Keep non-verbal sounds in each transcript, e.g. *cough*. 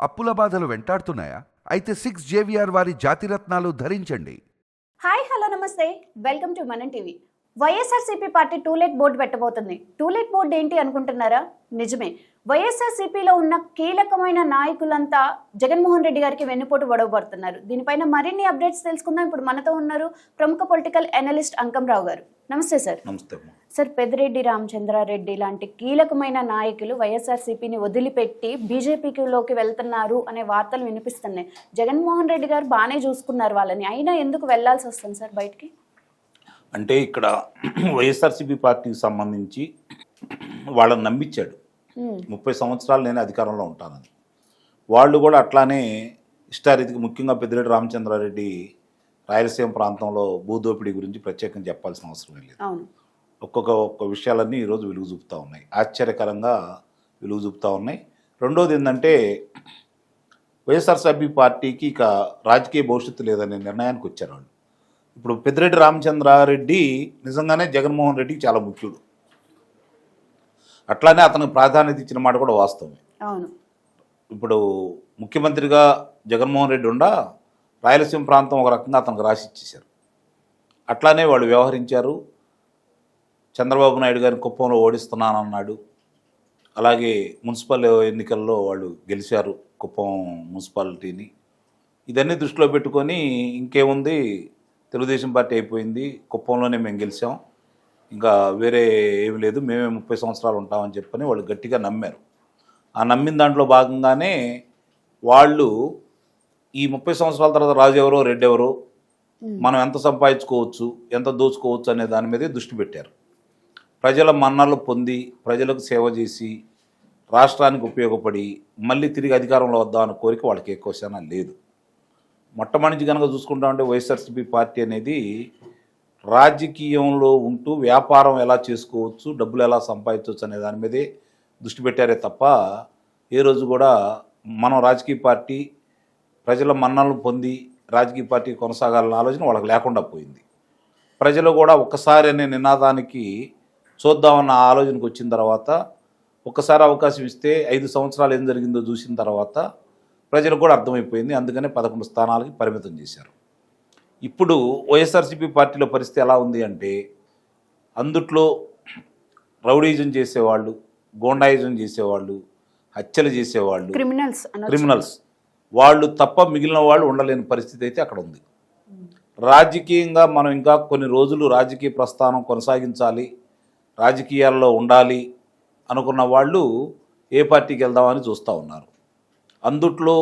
అప్పుల బాధలు వెంటాడుతున్నాయా? అయితే సిక్స్ జేవిఆర్ వారి జాతిరత్నాలు ధరించండి. హాయ్ హలో నమస్తే. Welcome to Manam TV. Y S R C P party to let board పెట్టబోతుంది. To let board ఏంటి అనుకుంటున్నారా? నిజమే. వైఎస్ఆర్సీపీలో ఉన్న కీలకమైన నాయకులంతా జగన్మోహన్ రెడ్డి గారికి వెన్నుపోటు వడవబడుతున్నారు. దీనిపైన మరిన్ని అప్డేట్స్ తెలుసుకుందాం. ఇప్పుడు మనతో ఉన్నారు ప్రముఖ పొలిటికల్ అనలిస్ట్ అంకంరావు గారు. నమస్తే సార్. నమస్తే సార్ పెద్దిరెడ్డి రామచంద్రారెడ్డి లాంటి కీలకమైన నాయకులు వైఎస్ఆర్సీపీని వదిలిపెట్టి బీజేపీలోకి వెళ్తున్నారు అనే వార్తలు వినిపిస్తున్నాయి. జగన్మోహన్ రెడ్డి గారు బాగానే చూసుకున్నారు వాళ్ళని. అయినా ఎందుకు వెళ్ళాల్సి వస్తుంది సార్ బయటికి? అంటే ఇక్కడ *clears throat* వైఎస్ఆర్సీపీ పార్టీకి సంబంధించి వాళ్ళని నమ్మించాడు. ముప్పై సంవత్సరాలు నేను అధికారంలో ఉంటానని. వాళ్ళు కూడా అట్లానే ఇష్టారీతికి ముఖ్యంగా పెద్దిరెడ్డి రామచంద్రారెడ్డి రాయలసీమ ప్రాంతంలో భూదోపిడీ గురించి ప్రత్యేకంగా చెప్పాల్సిన అవసరం లేదు. ఒక్కొక్క ఒక్క విషయాలన్నీ ఈరోజు వెలుగు చూపుతూ ఉన్నాయి. ఆశ్చర్యకరంగా వెలుగు చూపుతూ ఉన్నాయి. రెండోది ఏంటంటే వైఎస్ఆర్సీపీ పార్టీకి ఇక రాజకీయ భవిష్యత్తు లేదనే నిర్ణయానికి వచ్చారు వాళ్ళు. ఇప్పుడు పెద్దిరెడ్డి రామచంద్రారెడ్డి నిజంగానే జగన్మోహన్ రెడ్డికి చాలా ముఖ్యుడు. అట్లానే అతనికి ప్రాధాన్యత ఇచ్చిన మాట కూడా వాస్తవమే. అవును. ఇప్పుడు ముఖ్యమంత్రిగా జగన్మోహన్ రెడ్డి ఉండా రాయలసీమ ప్రాంతం ఒక రకంగా అతనికి రాసి ఇచ్చేశారు. అట్లానే వాళ్ళు వ్యవహరించారు. చంద్రబాబు నాయుడు గారిని కుప్పంలో ఓడిస్తున్నానన్నాడు. అలాగే మున్సిపల్ ఎన్నికల్లో వాళ్ళు గెలిచారు కుప్పం మున్సిపాలిటీని. ఇదన్నీ దృష్టిలో పెట్టుకొని ఇంకేముంది? తెలుగుదేశం పార్టీ అయిపోయింది. కుప్పంలోనే మేము గెలిచాం. ఇంకా వేరే ఏమి లేదు. మేమే ముప్పై సంవత్సరాలు ఉంటామని చెప్పని వాళ్ళు గట్టిగా నమ్మారు. ఆ నమ్మిన దాంట్లో భాగంగానే వాళ్ళు ఈ ముప్పై సంవత్సరాల తర్వాత రాజు ఎవరో రెడ్డి ఎవరో మనం ఎంత సంపాదించుకోవచ్చు ఎంత దోచుకోవచ్చు అనే దాని మీదే దృష్టి పెట్టారు. ప్రజల మన్నలు పొంది ప్రజలకు సేవ చేసి రాష్ట్రానికి ఉపయోగపడి మళ్ళీ తిరిగి అధికారంలో వద్దామన్న కోరిక వాళ్ళకి ఎక్కువ శాతం లేదు. మొట్టమొదటి కనుక చూసుకుంటామంటే వైఎస్ఆర్సీపీ పార్టీ అనేది రాజకీయంలో ఉంటూ వ్యాపారం ఎలా చేసుకోవచ్చు డబ్బులు ఎలా సంపాదించవచ్చు అనే దాని మీదే దృష్టి పెట్టారే తప్ప ఏ రోజు కూడా మనం రాజకీయ పార్టీ ప్రజల మన్నలను పొంది రాజకీయ పార్టీ కొనసాగాలన్న ఆలోచన వాళ్ళకి లేకుండా పోయింది. ప్రజలు కూడా ఒక్కసారి అనే నినాదానికి చూద్దామన్న ఆలోచనకు వచ్చిన తర్వాత ఒక్కసారి అవకాశం ఇస్తే ఐదు సంవత్సరాలు ఏం జరిగిందో చూసిన తర్వాత ప్రజలకు కూడా అర్థమైపోయింది. అందుకనే పదకొండు స్థానాలకి పరిమితం చేశారు. ఇప్పుడు వైఎస్ఆర్సీపీ పార్టీలో పరిస్థితి ఎలా ఉంది అంటే అందుట్లో రౌడీజం చేసేవాళ్ళు గోండాయిజం చేసేవాళ్ళు హత్యలు చేసేవాళ్ళు క్రిమినల్స్. క్రిమినల్స్. వాళ్ళు తప్ప మిగిలిన వాళ్ళు ఉండలేని పరిస్థితి అయితే అక్కడ ఉంది. రాజకీయంగా మనం ఇంకా కొన్ని రోజులు రాజకీయ ప్రస్థానం కొనసాగించాలి రాజకీయాల్లో ఉండాలి అనుకున్న వాళ్ళు ఏ పార్టీకి వెళ్దామని చూస్తూ ఉన్నారు. అందుట్లో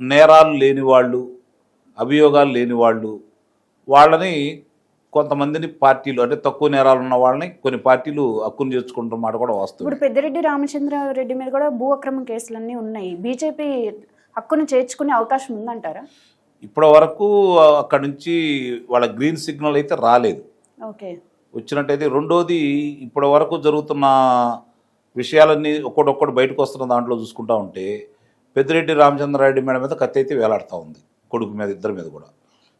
నేరాలు లేని వాళ్ళు అభియోగాలు లేని వాళ్ళు వాళ్ళని కొంతమందిని పార్టీలు అంటే తక్కువ నేరాలు ఉన్న వాళ్ళని కొన్ని పార్టీలు హక్కును చేర్చుకుంటున్న మాట కూడా వాస్తవం. ఇప్పుడు పెద్దిరెడ్డి రామచంద్రారెడ్డి మీద కూడా భూ అక్రమ కేసులన్నీ ఉన్నాయి. బీజేపీ హక్కును చేర్చుకునే అవకాశం ఉందంటారా? ఇప్పటి వరకు అక్కడి నుంచి వాళ్ళ గ్రీన్ సిగ్నల్ అయితే రాలేదు. ఓకే. వచ్చినట్టయితే రెండోది ఇప్పటి వరకు జరుగుతున్న విషయాలన్నీ ఒక్కొక్కటి బయటకు వస్తున్న దాంట్లో చూసుకుంటా ఉంటే పెద్దిరెడ్డి రామచంద్రారెడ్డి మేడ మీద కత్తి అయితే వేలాడుతూ ఉంది. కొడుకు మీద ఇద్దరి మీద కూడా.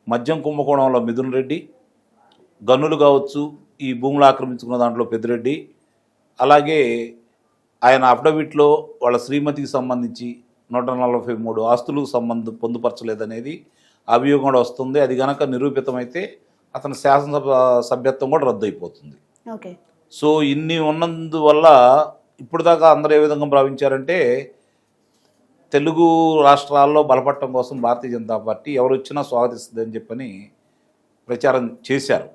మద్యం కుంభకోణంలో మిథున్ రెడ్డి గన్నులు కావచ్చు ఈ భూములు ఆక్రమించుకున్న దాంట్లో పెద్దిరెడ్డి అలాగే ఆయన అఫిడవిట్లో వాళ్ళ శ్రీమతికి సంబంధించి నూట నలభై మూడు ఆస్తులకు సంబంధం పొందుపరచలేదనేది అభియోగం కూడా వస్తుంది. అది గనక నిరూపితమైతే అతని శాసనసభ సభ్యత్వం కూడా రద్దు అయిపోతుంది ఓకే. సో ఇన్ని ఉన్నందువల్ల ఇప్పుడు దాకా అందరూ ఏ విధంగా భావించారంటే తెలుగు రాష్ట్రాల్లో బలపడటం కోసం భారతీయ జనతా పార్టీ ఎవరు వచ్చినా స్వాగతిస్తుందని చెప్పని ప్రచారం చేశారు.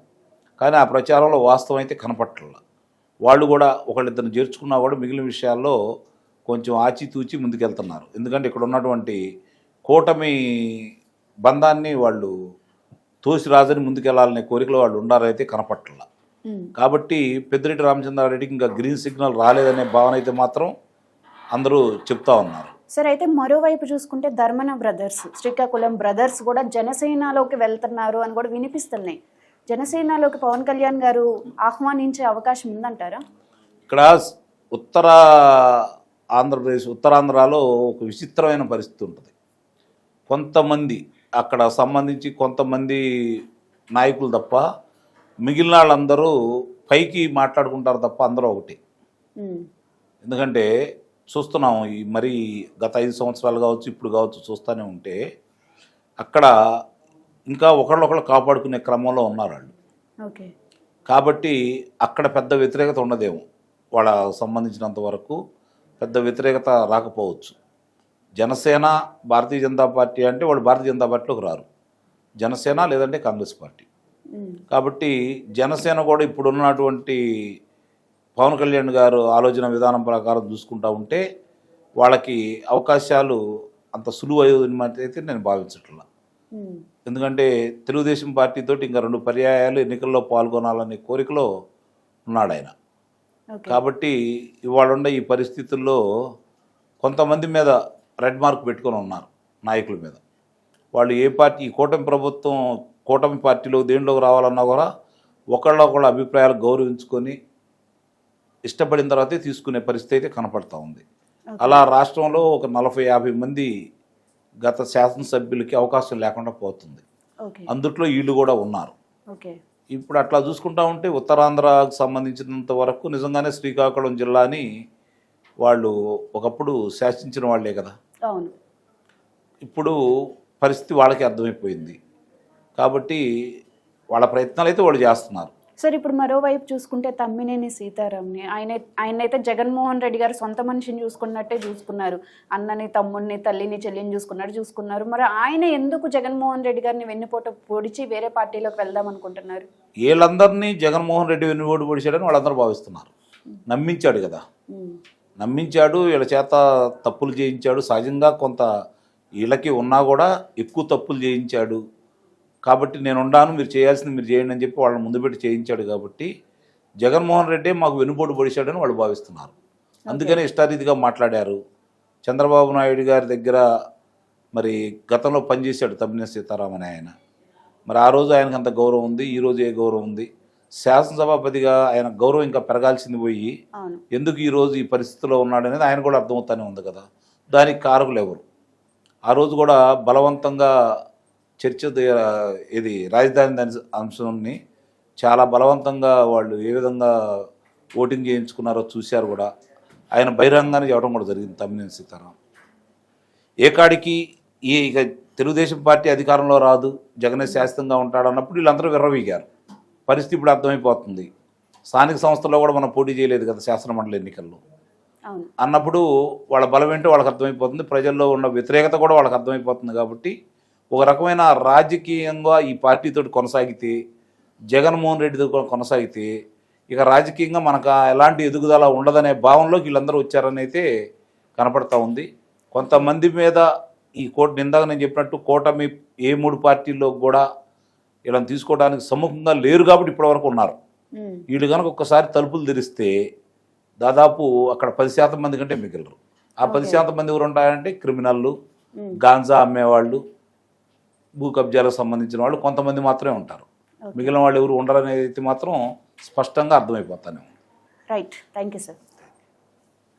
కానీ ఆ ప్రచారంలో వాస్తవం అయితే కనపట్ల వాళ్ళు కూడా ఒకళ్ళిద్దరిని చేర్చుకున్నా కూడా మిగిలిన విషయాల్లో కొంచెం ఆచితూచి ముందుకెళ్తున్నారు. ఎందుకంటే ఇక్కడ ఉన్నటువంటి కూటమి బంధాన్ని వాళ్ళు తోసి రాజని ముందుకెళ్ళాలనే కోరికలో వాళ్ళు ఉండారైతే కనపట్ల. కాబట్టి పెద్దిరెడ్డి రామచంద్రారెడ్డికి ఇంకా గ్రీన్ సిగ్నల్ రాలేదనే భావన అయితే మాత్రం అందరూ చెప్తా ఉన్నారు. సరే అయితే మరోవైపు చూసుకుంటే ధర్మన బ్రదర్స్ శ్రీకాకుళం బ్రదర్స్ కూడా జనసేనలోకి వెళ్తున్నారు అని కూడా వినిపిస్తున్నాయి. జనసేనలోకి పవన్ కళ్యాణ్ గారు ఆహ్వానించే అవకాశం ఉందంటారా? ఇక్కడ ఉత్తర ఆంధ్రప్రదేశ్ ఉత్తరాంధ్రలో ఒక విచిత్రమైన పరిస్థితి ఉంటుంది. కొంతమంది అక్కడ సంబంధించి కొంతమంది నాయకులు తప్ప మిగిలిన వాళ్ళందరూ పైకి మాట్లాడుకుంటారు తప్ప అందరూ ఒకటి. ఎందుకంటే చూస్తున్నాం ఈ మరి గత ఐదు సంవత్సరాలు కావచ్చు ఇప్పుడు కావచ్చు చూస్తూనే ఉంటే అక్కడ ఇంకా ఒకళ్ళొకళ్ళు కాపాడుకునే క్రమంలో ఉన్నారు వాళ్ళు. కాబట్టి అక్కడ పెద్ద వ్యతిరేకత ఉండదేమో. వాళ్ళ సంబంధించినంత వరకు పెద్ద వ్యతిరేకత రాకపోవచ్చు. జనసేన భారతీయ జనతా పార్టీ అంటే వాళ్ళు భారతీయ జనతా పార్టీలోకి రారు. జనసేన లేదంటే కాంగ్రెస్ పార్టీ. కాబట్టి జనసేన కూడా ఇప్పుడు ఉన్నటువంటి పవన్ కళ్యాణ్ గారు ఆలోచన విధానం ప్రకారం చూసుకుంటా ఉంటే వాళ్ళకి అవకాశాలు అంత సులువు అయితే నేను భావించట్లా. ఎందుకంటే తెలుగుదేశం పార్టీతో ఇంకా రెండు పర్యాయాలు ఎన్నికల్లో పాల్గొనాలనే కోరికలో ఉన్నాడు ఆయన. కాబట్టి ఇవాళ ఉన్న ఈ పరిస్థితుల్లో కొంతమంది మీద రెడ్ మార్క్ పెట్టుకొని ఉన్నారు నాయకుల మీద. వాళ్ళు ఏ పార్టీ ఈ కూటమి ప్రభుత్వం కూటమి పార్టీలో దేంట్లోకి రావాలన్నా కూడా ఒకళ్ళ ఒకళ్ళ అభిప్రాయాలు గౌరవించుకొని ఇష్టపడిన తర్వాతే తీసుకునే పరిస్థితి అయితే కనపడతా ఉంది. అలా రాష్ట్రంలో ఒక నలభై యాభై మంది గత శాసనసభ్యులకి అవకాశం లేకుండా పోతుంది. అందుట్లో వీళ్ళు కూడా ఉన్నారు. ఇప్పుడు అట్లా చూసుకుంటా ఉంటే ఉత్తరాంధ్రకు సంబంధించినంత వరకు నిజంగానే శ్రీకాకుళం జిల్లాని వాళ్ళు ఒకప్పుడు శాసించిన వాళ్ళే కదా. ఇప్పుడు పరిస్థితి వాళ్ళకి అర్థమైపోయింది. కాబట్టి వాళ్ళ ప్రయత్నాలు అయితే వాళ్ళు చేస్తున్నారు. సార్ ఇప్పుడు మరోవైపు చూసుకుంటే తమ్మినేని సీతారాంని ఆయన ఆయనైతే జగన్మోహన్ రెడ్డి గారు సొంత మనిషిని చూసుకున్నట్టే చూసుకున్నారు. అన్నని తమ్ముడిని తల్లిని చెల్లిని చూసుకున్నట్టు చూసుకున్నారు. మరి ఆయన ఎందుకు జగన్మోహన్ రెడ్డి గారిని వెన్నుపోట పొడిచి వేరే పార్టీలోకి వెళ్దాం అనుకుంటున్నారు? వీళ్ళందరినీ జగన్మోహన్ రెడ్డి వెన్నుబోటు పొడిచాడని వాళ్ళందరూ భావిస్తున్నారు. నమ్మించాడు కదా. నమ్మించాడు వీళ్ళ చేత తప్పులు చేయించాడు. సహజంగా కొంత వీళ్ళకి ఉన్నా కూడా ఎక్కువ తప్పులు చేయించాడు. కాబట్టి నేను ఉండాను మీరు చేయాల్సింది మీరు చేయండి అని చెప్పి వాళ్ళని ముందు పెట్టి చేయించాడు కాబట్టి జగన్మోహన్ రెడ్డి మాకు వెనుబోటు పొడిచాడని వాళ్ళు భావిస్తున్నారు. అందుకనే ఇష్టారీతిగా మాట్లాడారు. చంద్రబాబు నాయుడు గారి దగ్గర మరి గతంలో పనిచేశాడు తమ్మిన సీతారామన్ ఆయన. మరి ఆ రోజు ఆయనకు అంత గౌరవం ఉంది ఈ రోజు ఏ గౌరవం ఉంది? శాసనసభాపతిగా ఆయన గౌరవం ఇంకా పెరగాల్సింది పోయి ఎందుకు ఈరోజు ఈ పరిస్థితిలో ఉన్నాడు అనేది ఆయన కూడా అర్థమవుతానే ఉంది కదా. దానికి కారకులు ఎవరు? ఆ రోజు కూడా బలవంతంగా చర్చ ఇది రాజధాని దాని అంశాన్ని చాలా బలవంతంగా వాళ్ళు ఏ విధంగా ఓటింగ్ చేయించుకున్నారో చూశారు కూడా. ఆయన బహిరంగానే చెప్పడం కూడా జరిగింది తమ్మినేని సీతారాం. ఏ కాడికి ఈ ఇక తెలుగుదేశం పార్టీ అధికారంలో రాదు జగనే శాశ్వతంగా ఉంటాడు అన్నప్పుడు వీళ్ళందరూ విర్రవీగారు. పరిస్థితి ఇప్పుడు అర్థమైపోతుంది. స్థానిక సంస్థల్లో కూడా మనం పోటీ చేయలేదు కదా శాసన మండలి ఎన్నికల్లో. అన్నప్పుడు వాళ్ళ బలం ఏంటో వాళ్ళకి అర్థమైపోతుంది ప్రజల్లో ఉన్న వ్యతిరేకత కూడా వాళ్ళకి అర్థమైపోతుంది కాబట్టి ఒక రకమైన రాజకీయంగా ఈ పార్టీతో కొనసాగితే జగన్మోహన్ రెడ్డితో కూడా కొనసాగితే ఇక రాజకీయంగా మనకు ఎలాంటి ఎదుగుదల ఉండదనే భావనలోకి వీళ్ళందరూ వచ్చారని అయితే కనపడతా ఉంది. కొంతమంది మీద ఈ కోట ఇందాక నేను చెప్పినట్టు కూటమి ఏ మూడు పార్టీల్లో కూడా వీళ్ళని తీసుకోవడానికి సముఖంగా లేరు కాబట్టి ఇప్పటివరకు ఉన్నారు. వీళ్ళు కనుక ఒక్కసారి తలుపులు తెరిస్తే దాదాపు అక్కడ పది శాతం మంది కంటే మిగిలరు. ఆ పది. శాతం మంది ఎవరు ఉంటారంటే క్రిమినల్లు గాంజా అమ్మేవాళ్ళు భూ కబ్జాలకు సంబంధించిన వాళ్ళు కొంతమంది మాత్రమే ఉంటారు. మిగిలిన వాళ్ళు ఎవరు ఉండరనేది అయితే మాత్రం స్పష్టంగా అర్థమైపోతానే రైట్ థ్యాంక్ యూ సార్